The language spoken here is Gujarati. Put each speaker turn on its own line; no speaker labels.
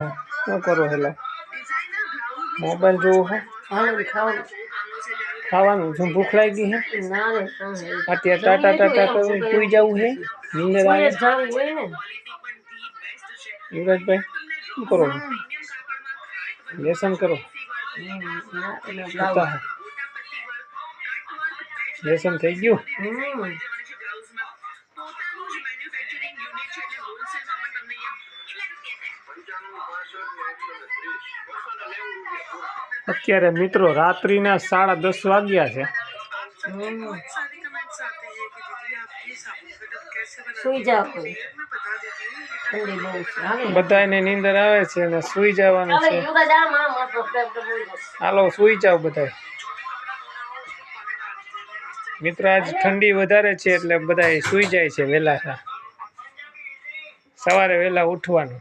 શું કરો હેલો મોબાઈલ જોવો હે
ખાવાનું ખાવાનું
ખાવાનું શું ભૂખ લાગી હે
ના રે કાં હે.
અત્યારે ટાટા ટાટા કરી સુઈ જવું હે નીંદર આવે
સુઈ જ જવું હોય ને
યુવરાજભાઈ શું કરો લેસન કરો
હમ, ના, એટલે
સુતા હે લેસન થઈ ગયું
હમ.
અત્યારે મિત્રો રાત્રિના સાડા દસ વાગ્યા છે. બધાને નીંદર આવે છે અને સુઈ જવાનું છે. હાલો સુઈ જાવ બધા મિત્રો આજ ઠંડી વધારે છે એટલે બધા સુઈ જાય છે વહેલા. સવારે વહેલા ઉઠવાનું.